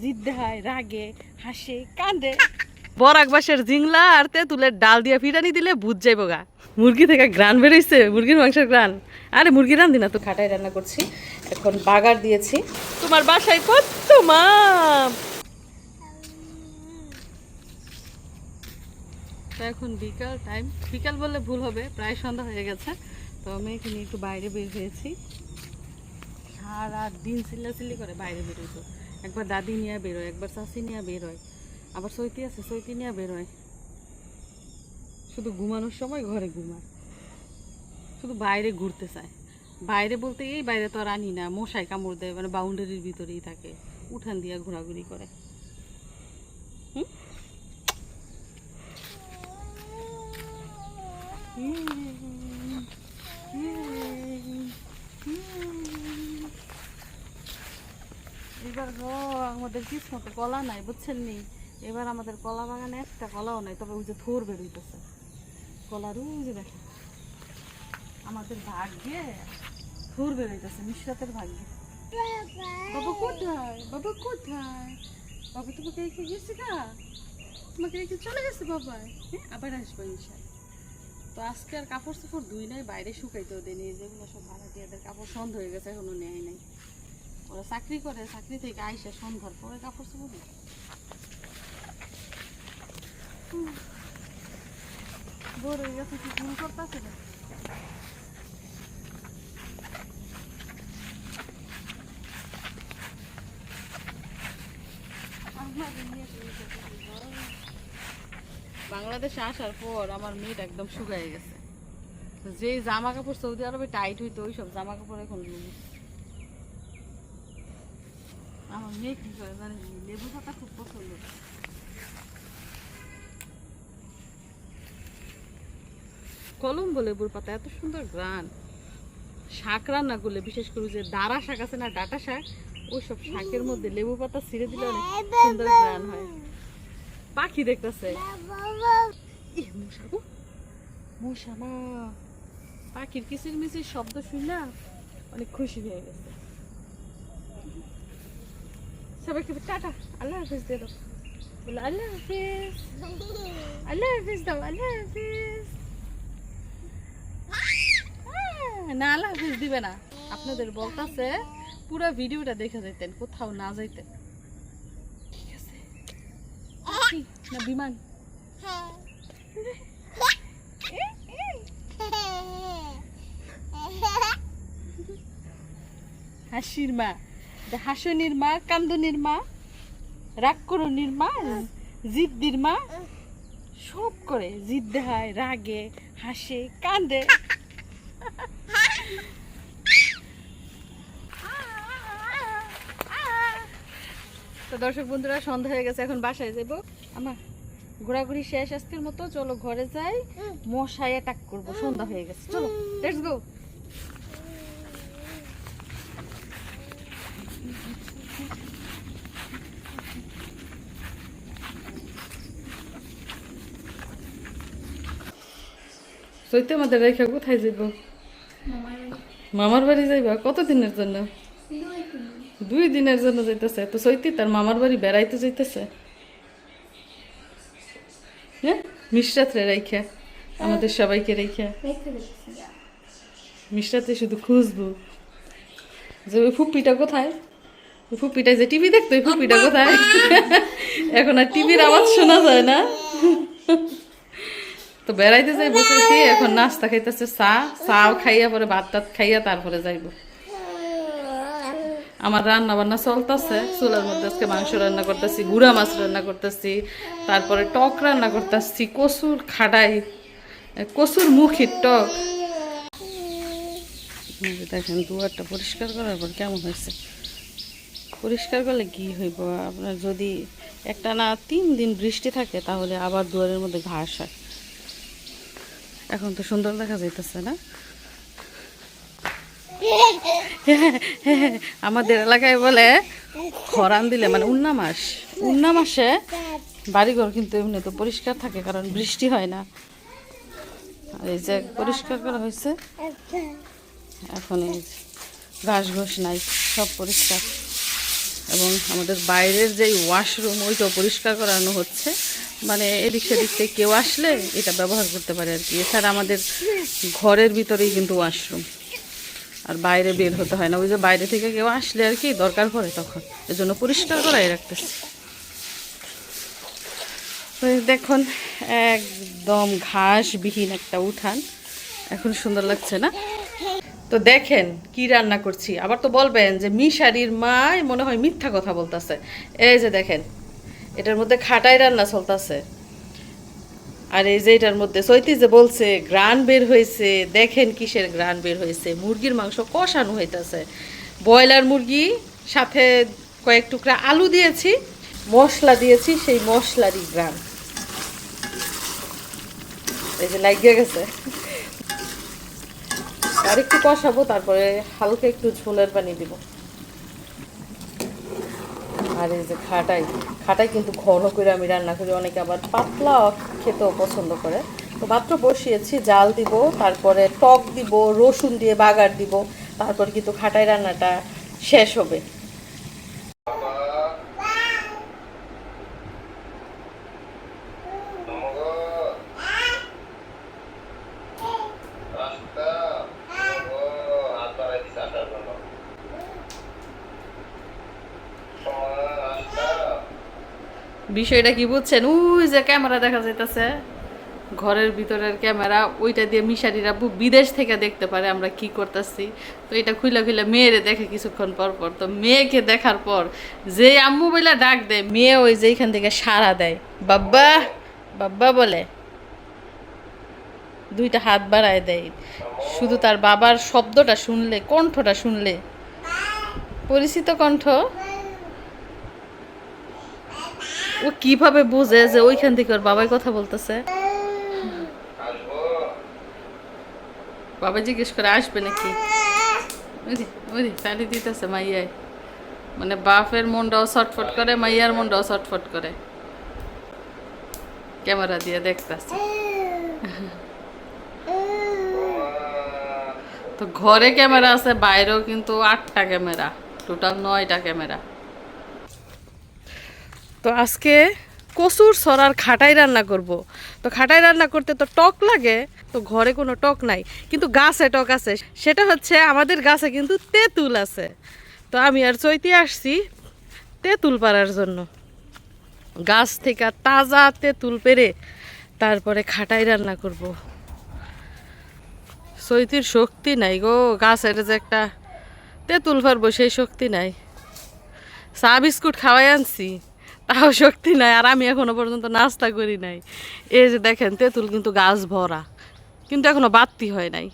জিদ দেখায় রাগে, হাসে কান্দে বরাক বাসের জিংলা আর তেঁতুলের ডাল দিয়ে ফিরানি দিলে বুঝ যাইব গা। মুরগি থেকে গ্রান বেরোইছে, মুরগির মাংসের গ্রান আরে মুরগি রান্ধি না, তো খাটাই রান্না করছি। এখন বাগার দিয়েছি। তোমার বাসায় কত তো এখন বিকাল টাইম বিকাল বললে ভুল হবে, প্রায় সন্ধ্যা হয়ে গেছে। তো আমি এখানে একটু বাইরে বের হয়েছি। সারা দিন চিল্লাচিল্লি করে বাইরে বেরোইতো একবার দাদি নিয়ে বেরোয়, একবার চাষি নিয়ে বেরোয়, আবার সৈতি আছে, সৈতি নিয়ে বেরোয়। শুধু ঘুমানোর সময় ঘরে ঘুমায়। শুধু বাইরে ঘুরতে চায়। বাইরে বলতে এই বাইরে তো আর আনি না মশাই কামড় দেয় মানে বাউন্ডারির ভিতরেই থাকে, উঠান দিয়ে ঘোরাঘুরি করে। হুম? এবার গো আমাদের কিসমতে কলা নাই, বুঝছেন নি? এবার আমাদের কলা বাগানে একটা কলাও নাই, তবে ওই যে থোর বেরোইতেছে কলার ওই যে দেখেন, আমাদের ভাগ্যে থোর বেরোইতেছে মিশ্রাতের ভাগ্যে। বাবা কোথায়? বাবা কোথায়? বাবা, তোমাকে রেখে গেছে গা। তোমাকে রেখে চলে গেছে বাবা। হ্যাঁ আবার আসব ইনশাল্লাহ তো আজকে আর কাপড় চাপড় ধুই নাই, বাইরে শুকাইতেও দেয়নি যেগুলো সব ভাড়াটিয়াদের কাপড় সন্ধ হয়ে গেছে, এখনও নেয় নাই। ওরা চাকরি করে, চাকরি থেকে আইসে সন্ধ্যার পরে কাপড় চাপড় বাংলাদেশে আসার পর আমার মেয়েটা একদম শুকায় গেছে। যে জামা কাপড় সৌদি আরবে টাইট হইতো, ওইসব জামা কাপড় এখন লুজ আমার লেবু পাতা খুব পছন্দ কলম্বো লেবুর পাতা এত সুন্দর গ্রান। শাক রান্না করলে, বিশেষ করে যে দাঁড়া শাক আছে না, ডাটা শাক ওই সব শাকের মধ্যে লেবু পাতা ছিঁড়ে দিলে অনেক সুন্দর গ্রান হয়। পাখি দেখতেছে। মশা না পাখির কিচির মিচির শব্দ শুনলা অনেক খুশি হয়ে গেছে। সবাইকে টাটা আল্লাহ হাফিজ দিয়ে দাও। বলো আল্লাহ হাফিজ। আল্লাহ হাফিজ দাও আল্লাহ হাফিজ। আহ, না আল্লাহ হাফিজ দিবে না। আপনাদের বলতাছে পুরো ভিডিওটা দেখে যাইতেন কোথাও না যাইতেন। ঠিক আছে। কি? না বিমান? হাসির মা। হাসনির মা কান্দনির মা রাগ করনির মা জিদ্দির মা সব করে জিদ দেখায় রাগে হাসে কান্দে। তো দর্শক বন্ধুরা সন্ধ্যা হয়ে গেছে এখন বাসায় যাব। আমার ঘোরাঘুরি শেষ আজকের মতো। চলো ঘরে যাই। মশাই অ্যাটাক করব। সন্ধ্যা হয়ে গেছে। চলো লেটস গো সইতে আমাদের রেখা কোথায় যাইব? মামার বাড়ি যাইবা? কত দিনের জন্য? দুই দিনের জন্য যাইতেছে। তো সৈতি তার মামার বাড়ি বেড়াইতে যাইতেছে? হ্যাঁ? মিশ্রাত্রে রাইখা আমাদের সবাইকে রাইখা মিশ্রাতে শুধু খুঁজবো। যে ওই ফুপিটা কোথায়? ওই ফুপিটা যে টিভি দেখতো ওই ফুপিটা কোথায়? এখন আর টিভির আওয়াজ শোনা যায় না। তো বেড়াইতে যাই বসেছি এখন নাস্তা খাইতেছে, চা, চাও খাইয়া পরে ভাত টাত খাইয়া তারপরে যাইব। আমার রান্না বান্না চলতেছে, চুলার মধ্যে আজকে মাংস রান্না করতেছি, গুড়া মাছ রান্না করতেছি, তারপরে টক রান্না করতেছি, কচুর খাডাই কচুর মুখির টক। দেখেন, দুয়ারটা পরিষ্কার করার পর কেমন হয়েছে? পরিষ্কার করলে কি হইব? আপনার যদি একটা না তিন দিন বৃষ্টি থাকে, তাহলে আবার দুয়ারের মধ্যে ঘাস হয়। এখন তো সুন্দর দেখা যাইতেছে না? আমাদের এলাকায় বলে খরান দিলে মানে উন্না মাস। উন্না মাসে বাড়িঘর কিন্তু এমনি তো পরিষ্কার থাকে কারণ বৃষ্টি হয় না। আর এই যে পরিষ্কার করা হয়েছে এখন এই ঘাস ঘোষ নাই সব পরিষ্কার। এবং আমাদের বাইরের যে ওয়াশরুম ওইটাও পরিষ্কার করানো হচ্ছে। মানে এদিক সেদিক থেকে কেউ আসলে এটা ব্যবহার করতে পারে আর কি। এছাড়া আমাদের ঘরের ভিতরেই কিন্তু ওয়াশরুম আর বাইরে বের হতে হয় না। ওই যে বাইরে থেকে কেউ আসলে আর কি দরকার পড়ে তখন। এজন্য পরিষ্কার করাই রাখতেছি দেখুন, একদম ঘাসবিহীন একটা উঠান। এখন সুন্দর লাগছে না? তো দেখেন কি রান্না করছি। আবার তো বলবেন যে মিশারির মা মনে হয় মিথ্যা কথা বলতেছে। এই যে দেখেন এটার মধ্যে খাটাই রান্না চলতেছে। আর এই যে এটার মধ্যে সৈতি যে বলছে গ্রান বের হয়েছে, দেখেন কিসের গ্রান বের হয়েছে, মুরগির মাংস কষানো হইতেছে। ব্রয়লার মুরগি, সাথে কয়েক টুকরা আলু দিয়েছি, মশলা দিয়েছি, সেই মশলারই গ্রান এই যে লাগিয়ে গেছে। আর একটু কষাবো, তারপরে হালকা একটু ঝোলের পানি দিব। আর এই যে খাটাই খাটাই কিন্তু ঘন করে আমি রান্না করি। অনেকে আবার পাতলা খেতেও পছন্দ করে। তো মাত্র বসিয়েছি, জাল দিব, তারপরে টক দিব, রসুন দিয়ে বাগার দিব, তারপর কিন্তু খাটাই রান্নাটা শেষ হবে রাস্তা ও হাত বাড়াই দিছে আসার জন্য সময় রাস্তা বিষয়টা কি বুঝছেন? ওই যে ক্যামেরা দেখা যাইতেছে। ঘরের ভিতরের ক্যামেরা, ওইটা দিয়ে মিশারিরা বিদেশ থেকে দেখতে পারে আমরা কি করতেছি। তো এটা খুলে খুলে মেয়েরে দেখে কিছুক্ষণ পর পর। তো মেয়েকে দেখার পর যে আম্মু বলে ডাক দেয়, মেয়ে ওই যে এখান থেকে সাড়া দেয়। বাব্বা বাব্বা বলে। দুইটা হাত বাড়ায় দেয়। শুধু তার বাবার শব্দটা শুনলে, কণ্ঠটা শুনলে। পরিচিত কণ্ঠ। ও কীভাবে বোঝে যে ওইখান থেকে ওর বাবাই কথা বলতেছে? বাবা জিজ্ঞেস করে, আসবে নাকি? বুঝি তালি দিতেছে মাইয়াই মানে বাপের মনটাও ছটফট করে, মাইয়ার মনটাও ছটফট করে। ক্যামেরা দিয়ে দেখতেছে। তো ঘরে ক্যামেরা আছে, বাইরেও কিন্তু আটটা ক্যামেরা, টোটাল নয়টা ক্যামেরা। তো আজকে কচুর সরার খাটাই রান্না করব। তো খাটাই রান্না করতে তো টক লাগে, তো ঘরে কোনো টক নাই, কিন্তু গাছে টক আছে। সেটা হচ্ছে আমাদের গাছে কিন্তু তেঁতুল আছে। তো আমি আর চৈতি আসছি তেঁতুল পাড়ার জন্য। গাছ থেকে তাজা তেঁতুল পেরে তারপরে খাটাই রান্না করব। চৈতির শক্তি নাই গো, গাছের যে একটা তেঁতুল পারব সেই শক্তি নাই। চা বিস্কুট খাওয়াই আনছি। তাও শক্তি নাই, আর আমি এখনও পর্যন্ত নাস্তা করি নাই। এই যে দেখেন, তেঁতুল কিন্তু গাছ ভরা, কিন্তু এখনও বাড়তি হয় নাই।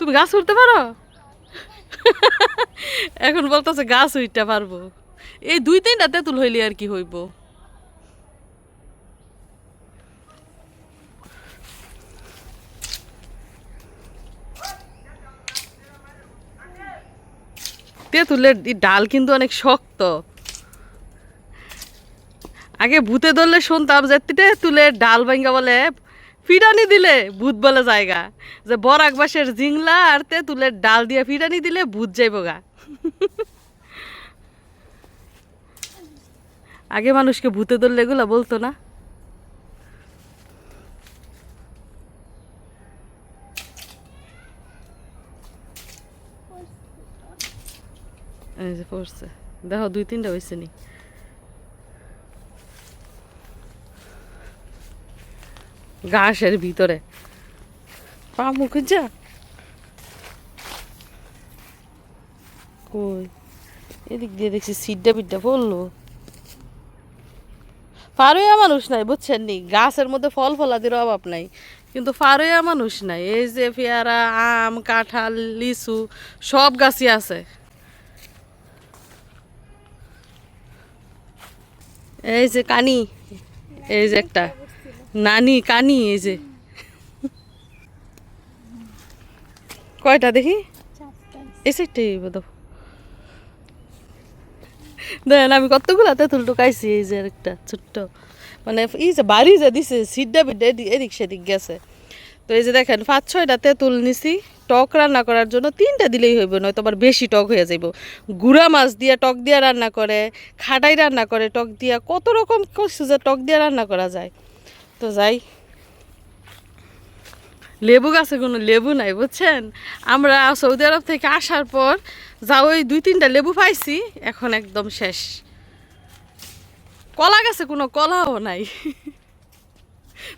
তুমি গাছ উঠতে পারো? এখন বলতেছে গাছ উঠতে পারব। এই দুই তিনটা তেঁতুল হইলে আর কি হইব? তেঁতুলের ডাল কিন্তু অনেক শক্ত। আগে ভূতে ধরলে শুনতাম যে তিটে তুলে ডাল ভাঙ্গা বলে ফিরানি দিলে ভূত বলে জায়গা। যে বরাক বাসের জিংলা আর তেঁতুলের ডাল দিয়ে ফিরানি দিলে ভূত যাইব গা। আগে মানুষকে ভূতে ধরলে এগুলো বলতো না। দেখো দুই তিনটা হয়েছে নি। ঘাসের ভিতরে। পা মুখে যা। কই? এদিক দিয়ে দেখছি সিড্ডা বিড্ডা পড়ল ফারুয়া মানুষ নাই, বুঝছেন নি? গাছের মধ্যে ফল ফলাদির অভাব নাই। কিন্তু ফারুয়া মানুষ নাই। এই যে পেয়ারা, আম, কাঁঠাল, লিচু, সব গাছই আছে। এই যে কানি, এই যে একটা। নানি, কানি, এই যে। কয়টা দেখি? এই বোধ দেখেন, আমি কতগুলা তেঁতুল টুকাইছি এই যে একটা ছোট্ট। মানে এই যে বাড়ি যে দিছে সিড্ডা বিড্ডা এদিক সেদিক গেছে। তো এই যে দেখেন, পাঁচ, ছয়টা তেঁতুল নিছি। টক রান্না করার জন্য তিনটা দিলেই হইব, নয়তো আবার বেশি টক হয়ে যাইব। গুড়া মাছ দিয়া টক দিয়া রান্না করে, খাটাই রান্না করে, টক দিয়া কত রকম কিছু যে টক দিয়া রান্না করা যায়। তো যাই। লেবু গাছে কোনো লেবু নাই, বুঝছেন? আমরা সৌদি আরব থেকে আসার পর যা ওই দুই তিনটা লেবু পাইছি, এখন একদম শেষ। কলা গাছে কোনো কলাও নাই।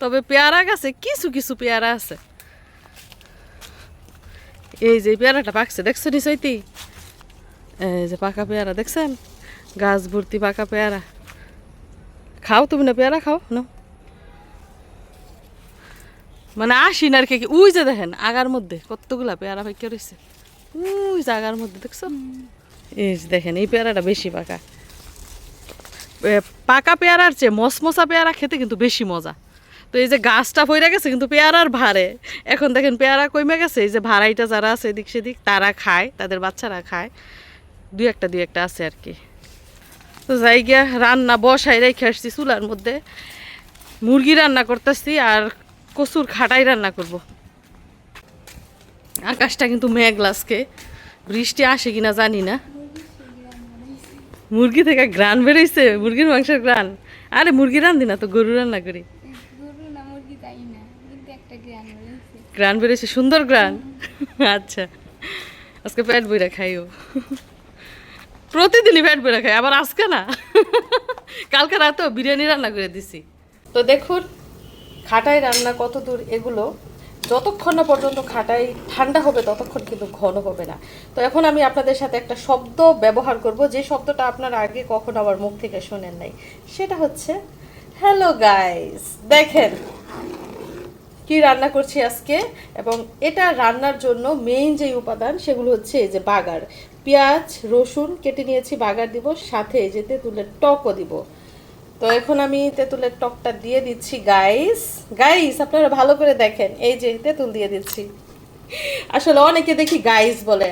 তবে পেয়ারা গাছে কিছু কিছু পেয়ারা আছে। এই যে পেয়ারাটা পাকছে, দেখছ নি সৈতি এই যে পাকা পেয়ারা, দেখছেন? গাছ ভর্তি পাকা পেয়ারা। খাও তুমি না পেয়ারা খাও? না মানে আসি না আর কি উই যে দেখেন, আগার মধ্যে কতগুলা পেয়ারা পাইকে রয়েছে উই যে আগার মধ্যে, দেখছ? এই দেখেন, এই পেয়ারাটা বেশি পাকা। পাকা পেয়ারার চেয়ে মসমসা পেয়ারা খেতে কিন্তু বেশি মজা। তো এই যে গাছটা পইরা গেছে, কিন্তু পেয়ারার ভারে এখন দেখেন, পেয়ারা কমে গেছে, এই যে ভাড়াইটা যারা আছে এদিক সেদিক, তারা খায়, তাদের বাচ্চারা খায়। দু একটা দু একটা আছে আর কি। তো যাই গিয়া, রান্না বসাই রেখে আসছি চুলার মধ্যে। মুরগি রান্না করতেছি আর কচুর খাটাই রান্না করব। আকাশটা কিন্তু মেঘলাসকে বৃষ্টি আসে কিনা জানি না। মুরগি থেকে গ্রান বেরোইছে মুরগির মাংসের গ্রান আরে মুরগি রান্ধি না তো গরু রান্না করি। গ্রান বেরোইছে। সুন্দর গ্রান আচ্ছা আজকে পেট বইরা খাইও। প্রতিদিনই পেট বইরা খাই আবার আজকে না। কালকে রাতেও বিরিয়ানি রান্না করে দিছি। তো দেখুন খাটাই রান্না কত দূর এগুলো যতক্ষণ না পর্যন্ত খাটাই ঠান্ডা হবে ততক্ষণ কিন্তু ঘন হবে না। তো এখন আমি আপনাদের সাথে একটা শব্দ ব্যবহার করব, যে শব্দটা আপনারা আগে কখনো আমার মুখ থেকে শোনেন নাই। সেটা হচ্ছে হ্যালো গাইস দেখেন কি রান্না করছি আজকে? এবং এটা রান্নার জন্য মেইন যে উপাদান সেগুলো হচ্ছে এই যে বাগার। পেঁয়াজ, রসুন কেটে নিয়েছি, বাগার দিব, সাথে এই তেঁতুলের টকও দিব। তো এখন আমি তেঁতুলের টকটা দিয়ে দিচ্ছি গাইস গাইস আপনারা ভালো করে দেখেন। এই যে তেঁতুল দিয়ে দিচ্ছি। আসলে অনেকে দেখি গাইস বলে।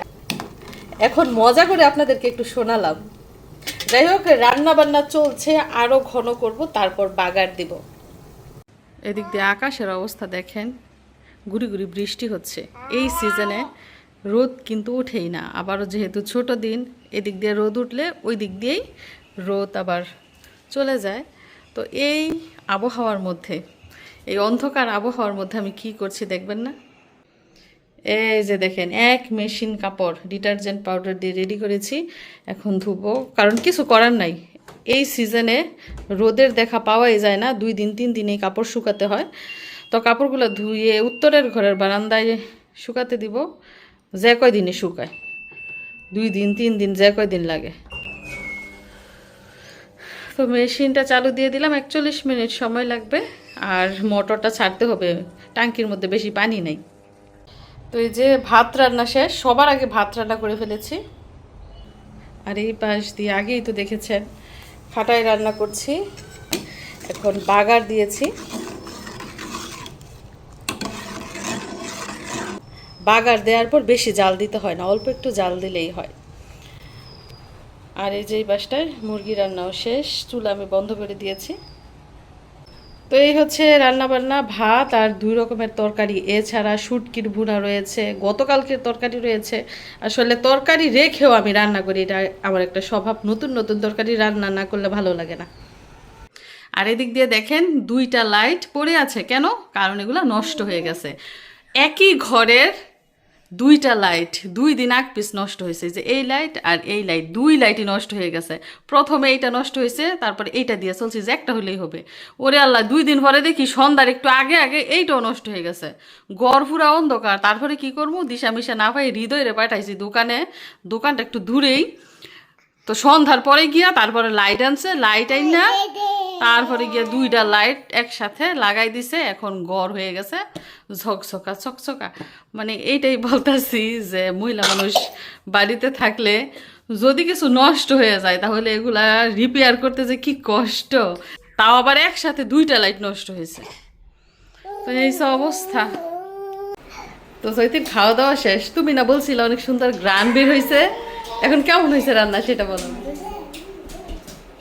এখন মজা করে আপনাদেরকে একটু শোনালাম। যাই হোক রান্না বান্না চলছে, আরও ঘন করব, তারপর বাগার দিব। এদিক দিয়ে আকাশের অবস্থা দেখেন। গুড়ি গুড়ি বৃষ্টি হচ্ছে। এই সিজনে রোদ কিন্তু ওঠেই না। আবারও যেহেতু ছোট দিন, এদিক দিয়ে রোদ উঠলে ওই দিক দিয়েই রোদ আবার চলে যায়। তো এই আবহাওয়ার মধ্যে, এই অন্ধকার আবহাওয়ার মধ্যে আমি কি করছি দেখবেন না? এই যে দেখেন, এক মেশিন কাপড়, ডিটারজেন্ট পাউডার দিয়ে রেডি করেছি, এখন ধুবো। কারণ কিছু করার নাই। এই সিজনে রোদের দেখা পাওয়াই যায় না, দুই দিন, তিন দিন কাপড় শুকাতে হয়। তো কাপড়গুলো ধুয়ে উত্তরের ঘরের বারান্দায় শুকাতে দিব। যে কয় দিনে শুকায়? দুই দিন, তিন দিন, যে কয় দিন লাগে? তো মেশিনটা চালু দিয়ে দিলাম, একচল্লিশ মিনিট সময় লাগবে। আর মোটরটা ছাড়তে হবে, ট্যাঙ্কির মধ্যে বেশি পানি নেই। তো এই যে ভাত রান্না শেষ, সবার আগে ভাত রান্না করে ফেলেছি। আর এই পাশ দিয়ে আগেই তো দেখেছেন খাটাই রান্না করছি। এখন বাগার দিয়েছি। বাগার দেওয়ার পর বেশি জাল দিতে হয় না, অল্প একটু জাল দিলেই হয়। আর এই যে পাশটায় মুরগি রান্নাও শেষ, চুলা আমি বন্ধ করে দিয়েছি। তো এই হচ্ছে রান্না বান্না ভাত আর দুই রকমের তরকারি। এছাড়া শুটকির ভুনা রয়েছে, গতকালকের তরকারি রয়েছে। আসলে তরকারি রেখেও আমি রান্না করি, এটা আমার একটা স্বভাব। নতুন নতুন তরকারি রান্না না করলে ভালো লাগে না। আর এদিক দিয়ে দেখেন, দুইটা লাইট পড়ে আছে কেন? কারণ এগুলো নষ্ট হয়ে গেছে। একই ঘরের দুইটা লাইট দুই দিন আগ পিস নষ্ট হয়েছে, যে এই লাইট আর এই লাইট দুই লাইটই নষ্ট হয়ে গেছে। প্রথমে এইটা নষ্ট হয়েছে, তারপরে এইটা দিয়ে চলছে, যে একটা হলেই হবে। ওরে আল্লাহ, দুই দিন পরে দেখি সন্ধ্যার একটু আগে আগে এইটাও নষ্ট হয়ে গেছে। গড়ফুরা অন্ধকার, তারপরে কি করব? দিশা মিশা না পাই হৃদয়ে পাঠাইছি দোকানে। দোকানটা একটু দূরেই। তো সন্ধ্যার পরে গিয়া তারপরে লাইট আনছে লাইট আইন না তারপরে গিয়া দুইটা লাইট একসাথে লাগাই দিছে, এখন গড় হয়ে গেছে, ঝকঝকা চকচকা মানে এইটাই বলতেছি যে মহিলা মানুষ বাড়িতে থাকলে যদি কিছু নষ্ট হয়ে যায়, তাহলে এগুলা রিপেয়ার করতে যে কি কষ্ট। তাও আবার একসাথে দুইটা লাইট নষ্ট হয়েছে। তো এই সব অবস্থা। তো চৈতির খাওয়া দাওয়া শেষ। তুমি না বলছিলে অনেক সুন্দর গ্রান বের হয়েছে। এখন কেমন হয়েছে রান্না, সেটা বলো।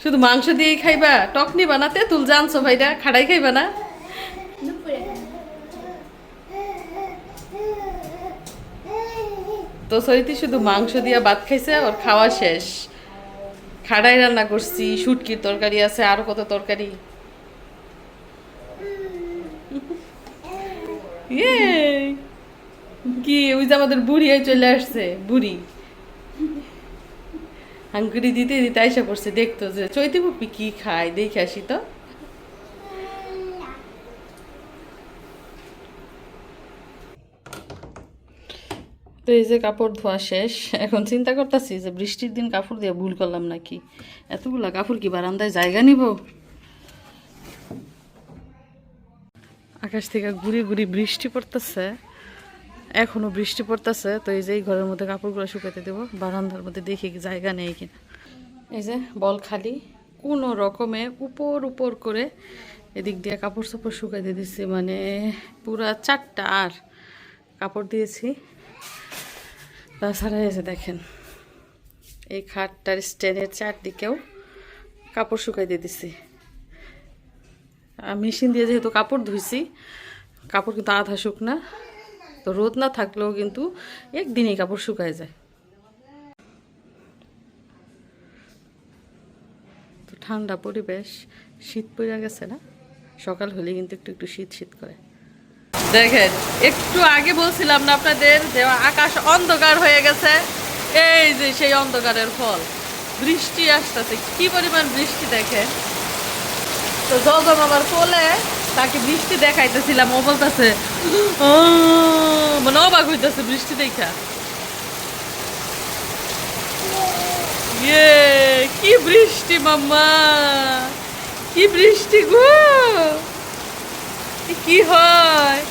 শুধু মাংস দিয়েই খাইবা, টক নিবা না তেঁতুল জানছো ভাইরা, খাড়াই খাইবা না? তো সরিতি শুধু মাংস দিয়ে ভাত খাইছে, ওর খাওয়া শেষ। খাড়াই রান্না করছি, শুটকির তরকারি আছে, আরও কত তরকারি। ইয়ে! কি, ওই যে আমাদের বুড়ি চলে আসছে, বুড়ি। হাঙ্কুরি দিতে দিতে আইসা পড়ছে, দেখতো যে, চৈতি পুপি কি খায়, দেখে আসি তো। তো এই যে কাপড় ধোয়া শেষ, এখন চিন্তা করতেছি যে বৃষ্টির দিন কাপড় দিয়ে ভুল করলাম নাকি? এতগুলা কাপড় কি বারান্দায় জায়গা নিব? আকাশ থেকে ঘুরি ঘুরি বৃষ্টি পড়তেছে। এখনও বৃষ্টি পড়তেছে, তো এই যে এই ঘরের মধ্যে কাপড়গুলো শুকাতে দেবো, বারান্দার মধ্যে দেখি জায়গা নেই কিনা। এই যে বল খালি, কোনো রকমে উপর উপর করে এদিক দিয়ে কাপড় চোপড় শুকাইতে দিচ্ছি মানে পুরা চারটা আর কাপড় দিয়েছি। তাছাড়া এসে দেখেন, এই খাটটার স্ট্যান্ডের চারদিকেও কাপড় শুকাই দিয়ে দিছি মেশিন দিয়ে যেহেতু কাপড় ধুইছি, কাপড় কিন্তু আধা শুকনা তো রোদ না থাকলেও কিন্তু একদিনেই কাপড় শুকায় যায়। তো ঠান্ডা পরিবেশ, শীত পড়ে গেছে না? সকাল হলে কিন্তু একটু একটু শীত শীত করে। দেখেন, একটু আগে বলছিলাম না আপনাদের যে আকাশ অন্ধকার হয়ে গেছে? এই যে সেই অন্ধকারের ফল। বৃষ্টি আসতেছে, কি পরিমাণ বৃষ্টি দেখেন। তো জজম আমার কোলে তাকে বৃষ্টি দেখাইতেছিলাম, ও বলতেছে মানে অবাক হইতেছে বৃষ্টি দেখা। ইয়ে কি বৃষ্টি মাম্মা, কি বৃষ্টি গো। কি হয়?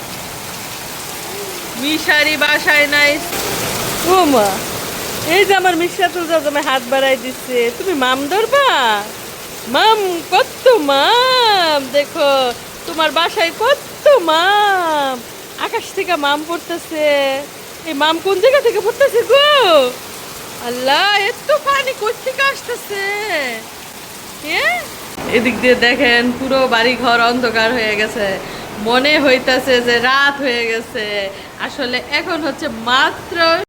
মিশারি বাসায় নাই। ও মা, এই যে আমার মিশাতুল জাজামে হাত বাড়াই দিচ্ছে, তুমি মাম ধরবা? মাম কত মাম, দেখো। তোমার বাসায় কত মাম? আকাশ থেকে মাম পড়তেছে। এই মাম কোন জায়গা থেকে পড়তেছে গো? আল্লাহ, এত পানি কোথেকে আসতেছে? হ্যাঁ এদিক দিয়ে দেখেন পুরো বাড়ি ঘর অন্ধকার হয়ে গেছে। মনে হইতাছে যে রাত হয়ে গেছে। আসলে এখন হচ্ছে মাত্র